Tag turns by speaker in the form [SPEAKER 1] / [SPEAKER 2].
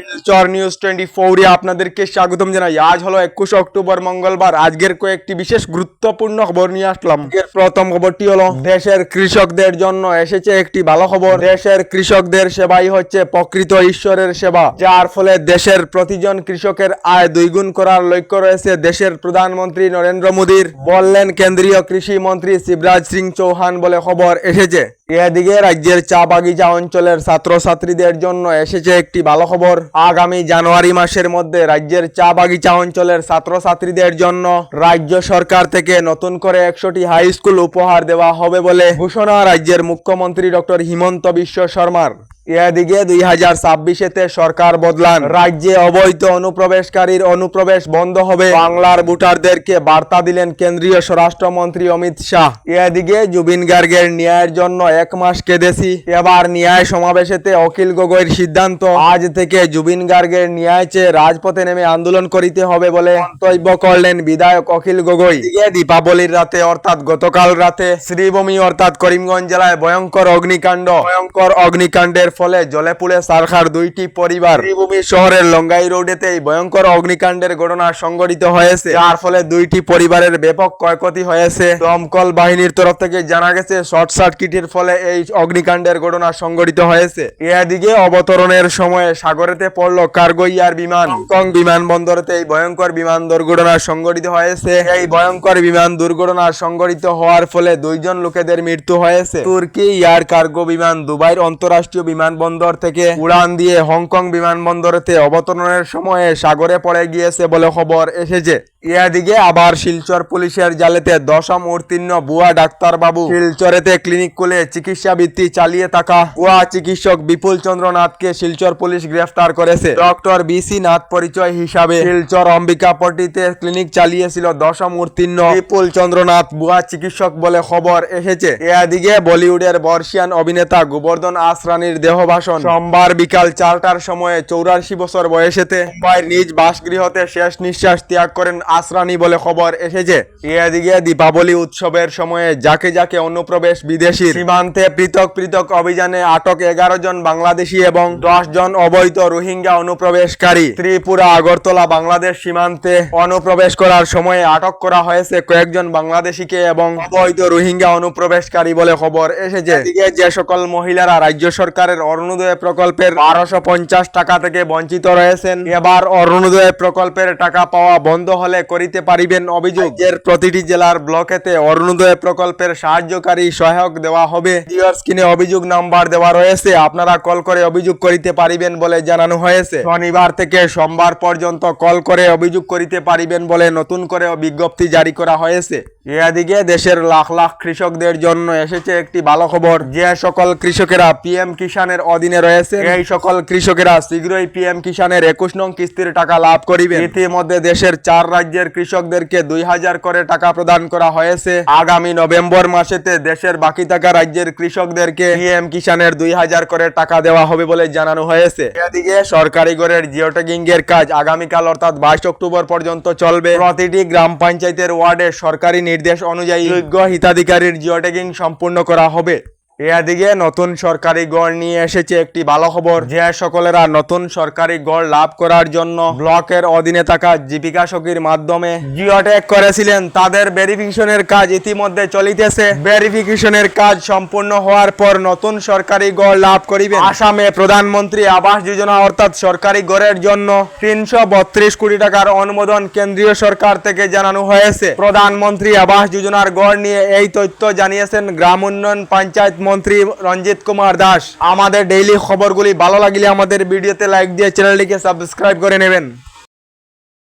[SPEAKER 1] Silchar news twenty ফোরে আপনাদেরকে স্বাগতম জানাই। আজ হলো একুশ অক্টোবর, মঙ্গলবার। আজকের কয়েকটি বিশেষ গুরুত্বপূর্ণ খবর নিয়ে আসলাম। আজকের প্রথম খবরটি হলো, দেশের কৃষকদের জন্য এসেছে একটি ভালো খবর। দেশের কৃষকদের সেবাই হচ্ছে প্রকৃত ঈশ্বরের সেবা, যার ফলে দেশের প্রতিজন কৃষকের আয় দুইগুণ করার লক্ষ্য রয়েছে দেশের প্রধানমন্ত্রী নরেন্দ্র মোদীর। বললেন কেন্দ্রীয় কৃষি মন্ত্রী শিবরাজ সিং চৌহান বলে খবর এসেছে। এদিকে রাজ্যের চা বাগিচা অঞ্চলের ছাত্রছাত্রীদের জন্য এসেছে একটি ভালো খবর। আগামী জানুয়ারি মাসের মধ্যে রাজ্যের চা বাগিচা অঞ্চলের ছাত্রছাত্রীদের জন্য রাজ্য সরকার থেকে নতুন করে একশোটি হাই স্কুল উপহার দেওয়া হবে বলে ঘোষণা রাজ্যের মুখ্যমন্ত্রী ডক্টর হিমন্ত বিশ্ব শর্মার। এদিকে দুই হাজার ছাব্বিশেতে সরকার বদলান। রাজ্যে অবৈধ অনুপ্রবেশকারীর অনুপ্রবেশ বন্ধ হবে। বাংলার ভোটারদেরকে বার্তা দিলেন কেন্দ্রীয় স্বরাষ্ট্রমন্ত্রী অমিত শাহ। এদিকে জুবিন গার্গের ন্যায়ের জন্য এক মাস কেঁদেছি। এবার ন্যায় সমাবেশেতে অখিল গগৈর সিদ্ধান্ত। আজ থেকে জুবিন গার্গের ন্যায় চেয়ে রাজপথে নেমে আন্দোলন করিতে হবে বলে মন্তব্য করলেন বিধায়ক অখিল গগৈ। দীপাবলির রাতে অর্থাৎ গতকাল রাতে শ্রীভূমি অর্থাৎ করিমগঞ্জ জেলায় ভয়ঙ্কর অগ্নিকাণ্ড। ভয়ঙ্কর অগ্নিকাণ্ডের ফলে জলে পুড়ে সারখার দুইটি পরিবার শ্রীভূমি শহরের লঙ্গাই রোডেতে এই ভয়ঙ্কর অগ্নিকাণ্ডের ঘটনা সংঘটিত হয়েছে। যার ফলে দুইটি পরিবারের ব্যাপক ক্ষয়ক্ষতি হয়েছে। দমকল বাহিনীর তরফ থেকে জানা গেছে, শর্ট সার্কিটের ফলে এই অগ্নিকাণ্ডের ঘটনা সংঘটিত হয়েছে। এদিকে অবতরণের সময় সাগরেতে পড়ল কার্গো ইয়ার বিমান। হংকং বিমানবন্দরতে এই ভয়ঙ্কর বিমান দুর্ঘটনা সংঘটিত হয়েছে। এই ভয়ঙ্কর বিমান দুর্ঘটনা সংঘটিত হওয়ার ফলে দুইজন লোকেদের মৃত্যু হয়েছে। তুর্কি ইয়ার কার্গো বিমান দুবাইয়ের অন্তরাষ্ট্রীয় বিমানবন্দর থেকে উড়ান দিয়ে হংকং বিমানবন্দরেতে অবতরণের সময়ে সাগরে পড়ে গিয়েছে বলে খবর এসেছে। এদিকে আবার শিলচর পুলিশের জালেতে দশম উত্তীর্ণ বুয়া ডাক্তার বাবু শিলচরেতে ক্লিনিক খুলে চিকিৎসা বৃত্তি চালিয়ে থাকা বুয়া চিকিৎসক বিপুল চন্দ্র নাথকে শিলচর পুলিশ গ্রেফতার করেছে। ডক্টর বিসি নাথ পরিচয় হিসাবে শিলচর অম্বিকাপট্টিতে ক্লিনিক চালিয়েছিল দশম উত্তীর্ণ বিপুল চন্দ্রনাথ বুয়া চিকিৎসক বলে খবর এসেছে। এদিকে বলিউডের বর্ষিয়ান অভিনেতা গোবর্ধন আসরানির দেহ ভাষণ সোমবার বিকাল চারটার সময়ে চৌরাশি বছর বয়সেতে মুম্বাইয়ের নিজ বাসগৃহতে শেষ নিঃশ্বাস ত্যাগ করেন আসরানি বলে খবর এসেছে। এদিকে দীপাবলি উৎসবের সময়ে যাকে যাকে অনুপ্রবেশ বিদেশি সীমান্তে পৃথক পৃথক অভিযানে আটক এগারো জন বাংলাদেশি এবং দশ জন অবৈধ রোহিঙ্গা অনুপ্রবেশকারী। ত্রিপুরা, আগরতলা, বাংলাদেশ সীমান্তে অনুপ্রবেশ করার সময়ে আটক করা হয়েছে কয়েকজন বাংলাদেশিকে এবং অবৈধ রোহিঙ্গা অনুপ্রবেশকারী বলে খবর এসেছে। এদিকে যে সকল মহিলারা রাজ্য সরকারের অরুণোদয় প্রকল্পের বারোশো টাকা থেকে বঞ্চিত রয়েছেন, এবার অরুণোদয় প্রকল্পের টাকা পাওয়া বন্ধ হলে করিতে পারিবেন অভিযোগ। এর প্রতিটি জেলার ব্লকেতে অরুণোদয় প্রকল্পের সাহায্যকারী সহায়ক দেওয়া হবে। স্ক্রিনে অভিযোগ নাম্বার দেওয়া রয়েছে। আপনারা কল করে অভিযোগ করিতে পারিবেন বলে জানানো হয়েছে। শনিবার থেকে সোমবার পর্যন্ত কল করে অভিযোগ করিতে পারিবেন বলে নতুন করে বিজ্ঞপ্তি জারি করা হয়েছে। এদিকে দেশের লাখ লাখ কৃষকদের জন্য এসেছে একটি ভালো খবর। যে সকল কৃষকেরা পিএম কিষানের অধীনে রয়েছে এই সকল কৃষকেরা শীঘ্রই পিএম কিষানের একুশ নং কিস্তির টাকা লাভ করিবে ইতিমধ্যে দেশের চার রাজ্যের কৃষকদেরকে দুই হাজার করে টাকা প্রদান করা হয়েছে। আগামী নভেম্বর মাসেতে দেশের বাকি থাকা রাজ্যের কৃষকদেরকে পিএম কিষানের দুই হাজার করে টাকা দেওয়া হবে বলে জানানো হয়েছে। এদিকে সরকারি গড়ের জিওটেকিং এর কাজ আগামীকাল অর্থাৎ বাইশ অক্টোবর পর্যন্ত চলবে। প্রতিটি গ্রাম পঞ্চায়েতের ওয়ার্ডে সরকারি নির্দেশ অনুযায়ী যোগ্য হিতাধিকারীর জিওটেকিং সম্পূর্ণ করা হবে। এদিকে নতুন সরকারি গড় নিয়ে এসেছে একটি ভালো খবর। যে সকলেরা নতুন সরকারি গড় লাভ করার জন্য ব্লকের অধীনে থাকা জীবিকা সখীর মাধ্যমে জিওটেক করেছিলেন, তাদের ভেরিফিকেশনের কাজ ইতিমধ্যে চলিতেছে। ভেরিফিকেশনের কাজ সম্পূর্ণ হওয়ার পর নতুন সরকারি গড় লাভ করিবেন। আসামে প্রধানমন্ত্রী আবাস যোজনা অর্থাৎ সরকারি গড়ের জন্য তিনশো বত্রিশ কোটি টাকার অনুমোদন কেন্দ্রীয় সরকার থেকে জানানো হয়েছে। প্রধানমন্ত্রী আবাস যোজনার গড় নিয়ে এই তথ্য জানিয়েছেন গ্রাম উন্নয়ন পঞ্চায়েত মন্ত্রী রঞ্জিত কুমার দাস, আমাদের ডেইলি খবরগুলি ভালো লাগলে আমাদের ভিডিওতে লাইক দিয়ে চ্যানেলটিকে সাবস্ক্রাইব করে নেবেন।